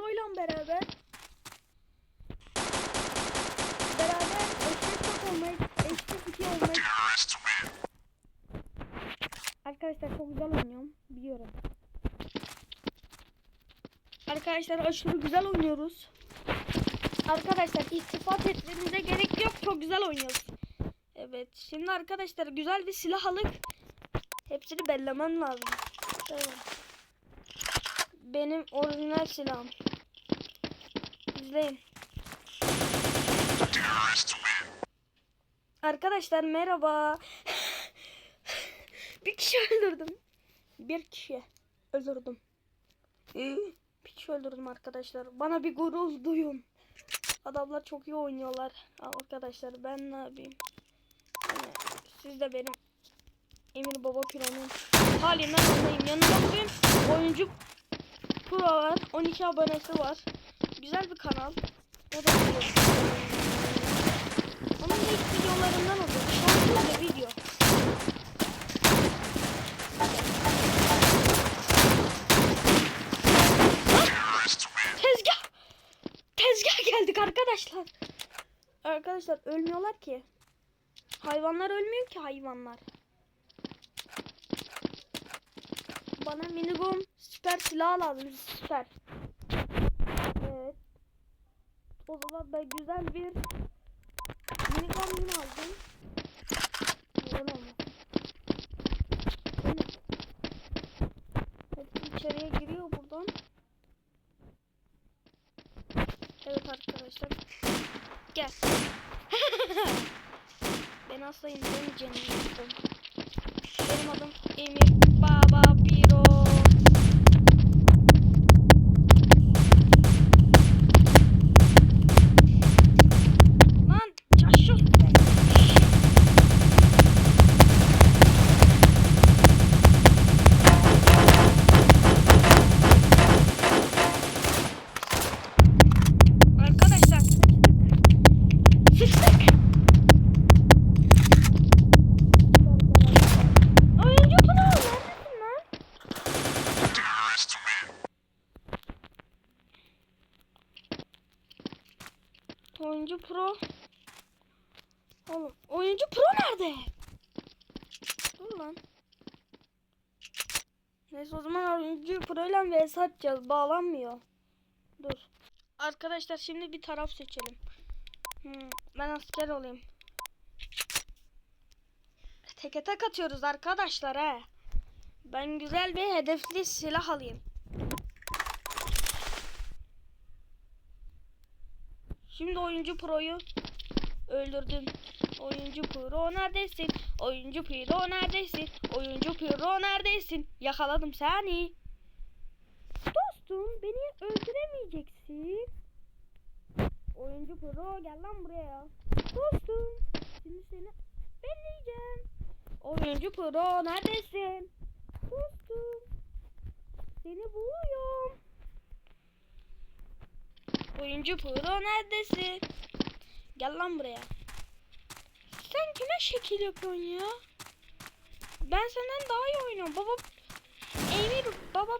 İle beraber beraber eşit çok olmayı, eşit iki olmayı Arkadaşlar çok güzel oynuyorum. Biliyorum. Arkadaşlar aşırı güzel oynuyoruz. Arkadaşlar istifat etmenize gerek yok. Çok güzel oynuyoruz. Evet. Şimdi arkadaşlar güzel bir silah alıp hepsini bellemem lazım. Evet. Benim orijinal silahım. İzleyin. Arkadaşlar merhaba. bir kişi öldürdüm. Bir kişi öldürdüm. Bir kişi öldürdüm arkadaşlar. Bana bir gurur duyun. Adamlar çok iyi oynuyorlar. Arkadaşlar ben ne yapayım? Yani siz de benim Emir Baba Piro'nun halinden anlayın. Yanımda bugün oyuncu Pro var. 12 abonesi var. Güzel bir kanal. O da biliyor. Onun ilk videolarından oluyor. Şarkılı bir video. Tezgah. Tezgah geldik arkadaşlar. Arkadaşlar ölmüyorlar ki. Hayvanlar ölmüyor ki hayvanlar. Bana minigum süper silah lazım süper. O zaman ben güzel bir minigum yine aldım. Neden Hepsi içeriye giriyor buradan. Evet arkadaşlar. Gel. ben asla indiremeyeceğim. Benim adım Emir Baba Biro. İle vs atacağız. Bağlanmıyor. Dur. Arkadaşlar şimdi bir taraf seçelim. Hmm, ben asker olayım. Teke tek atıyoruz arkadaşlar he. Ben güzel bir hedefli silah alayım. Şimdi oyuncu proyu öldürdüm. Oyuncu pro neredesin? Oyuncu pro neredesin? Oyuncu pro neredesin? Yakaladım seni. Dostum beni öldüremeyeceksin. Oyuncu pro gel lan buraya. Dostum şimdi seni belleyeceğim. Oyuncu pro neredesin? Dostum seni buluyorum. Oyuncu pro neredesin? Gel lan buraya. Sen kime şekil yapıyorsun ya? Ben senden daha iyi oynuyorum. Baba Emir baba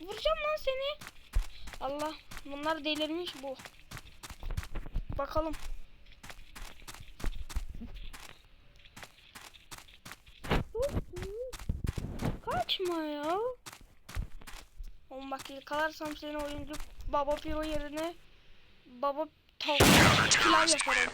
vuracağım lan seni. Allah bunlar delirmiş bu. Bakalım. Kaçma ya. Oğlum bak yakalarsam seni oyuncu baba piro yerine baba tavuk pilav yaparım.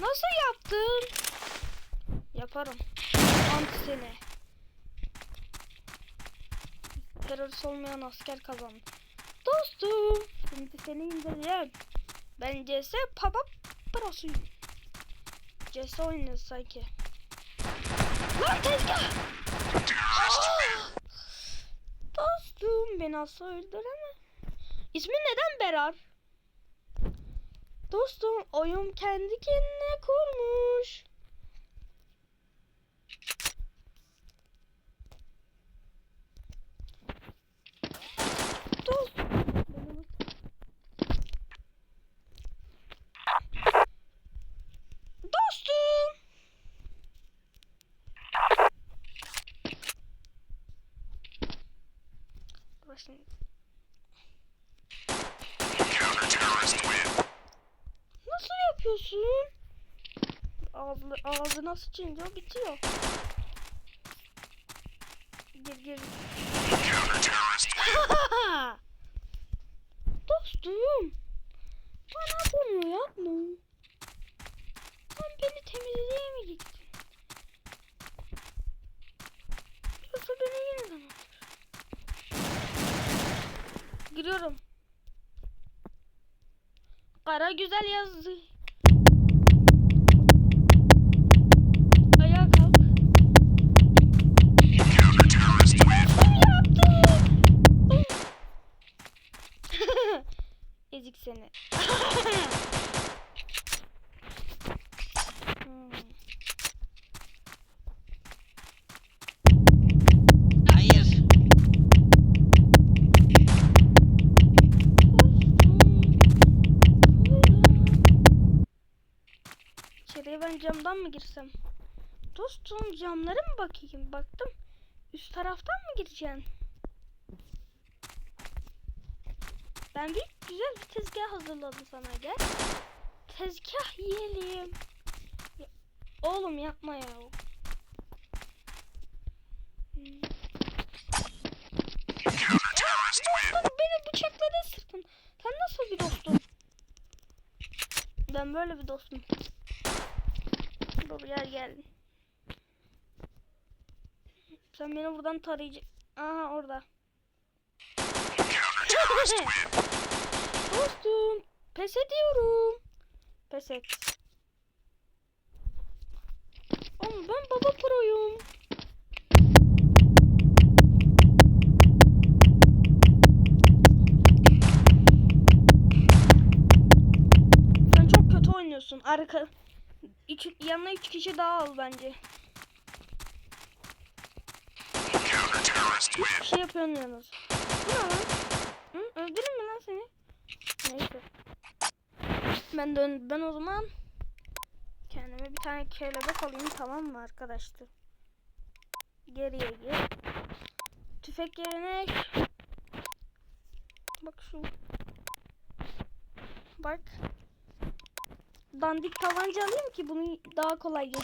Nasıl yaptın? Yaparım. Anti seni. Terörist olmayan asker kazandı. Dostum. Şimdi seni indireceğim. Ben CS Papa Pro'suyum. CS oynuyoruz sanki. Lan tezgah! Aa! Dostum beni asla öldüreme. İsmin neden Berar? Dostum oyun kendi kendine kurmuş. Dostum. Dostum. Şimdi. Nasıl yapıyorsun? Ağzı, ağzına sıçınca bitiyor. Gir gir. Dostum. Bana bunu yapma. Sen beni gittin? Yoksa beni yeniden Giriyorum. Kara güzel yazdı. Ayağa kalk. Ezik seni. Hmm. Hayır. İçeriye camdan mı girsem? Dostum camlara mı bakayım? Baktım. Üst taraftan mı gireceksin? Ben bir güzel bir tezgah hazırladım sana gel. Tezgah yiyelim. Oğlum yapma ya. Dostum beni bıçakladın sırtın. Sen nasıl bir dostum? Ben böyle bir dostum. Dur gel gel. Sen beni buradan tarayacaksın. Aha orada. Dostum. Pes ediyorum. Pes et. Oğlum ben baba proyum. Sen çok kötü oynuyorsun. Arka üç, yanına üç kişi daha al bence. Hiçbir şey yapıyorsun yalnız. Ne lan? Hı? Öldürün mü lan seni? Neyse. Ben dön ben o zaman kendime bir tane kelebek alayım tamam mı arkadaşlar? Geriye gir. Tüfek yerine bak şu bak dandik tabanca alayım ki bunu daha kolay gel.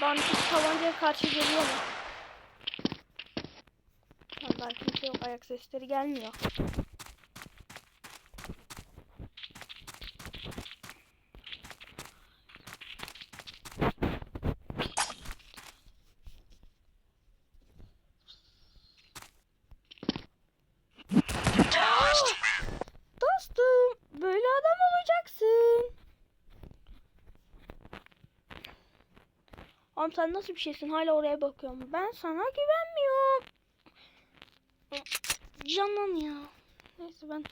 Dandik tabancaya karşı geliyor mu? Vallahi kimse yok ayak sesleri gelmiyor. Dostum, böyle adam olacaksın. Oğlum sen nasıl bir şeysin? Hala oraya bakıyorum. Ben sana güvenmiyorum. Canlan ya. Neyse ben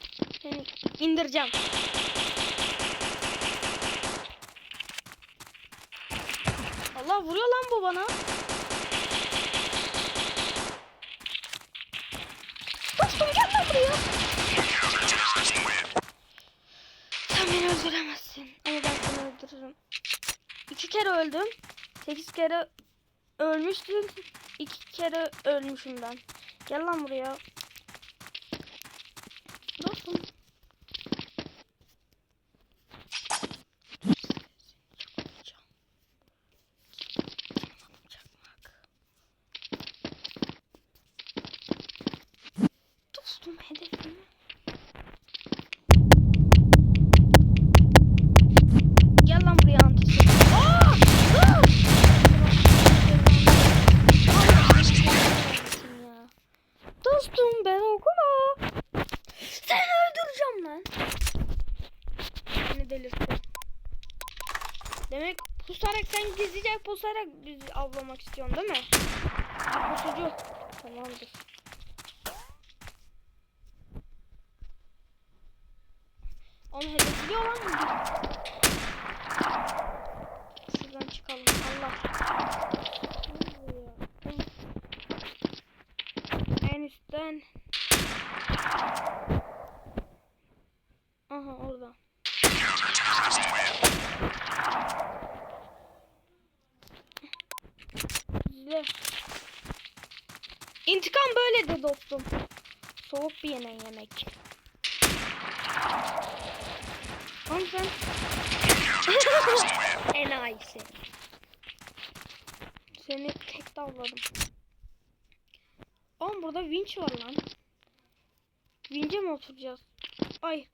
seni indireceğim. Allah vuruyor lan bu bana. Dostum gel lan buraya. Sen beni öldüremezsin. Ama ben seni öldürürüm. İki kere öldüm. Sekiz kere ölmüştüm. İki kere ölmüşüm ben. Gel lan buraya. Dostum. Dostum hedefim. Gel lan buraya antisi. Aa! Aa! Ya. Dostum ben okuma. Seni öldüreceğim lan. Beni delirtti. Demek pusarak sen gizlice pusarak bizi avlamak istiyorsun değil mi? Pusucu. Tamamdır. Onu hedefliyor lan mı? Şuradan çıkalım. Allah. Ne oluyor ya? En üstten. Aha orada. İzle. İntikam böyledir dostum. soğuk bir yenen yemek. Oğlum sen... Enayisin. Seni tek davladım. Oğlum burada vinç var lan. Vinç'e mi oturacağız? Ay.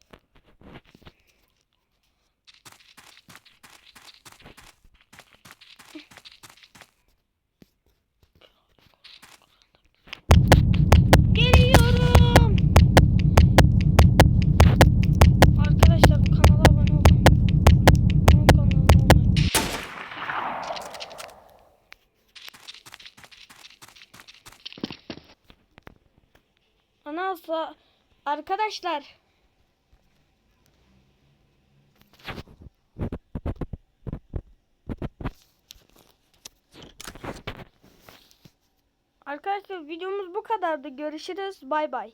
Anası arkadaşlar Arkadaşlar videomuz bu kadardı. Görüşürüz. Bay bay.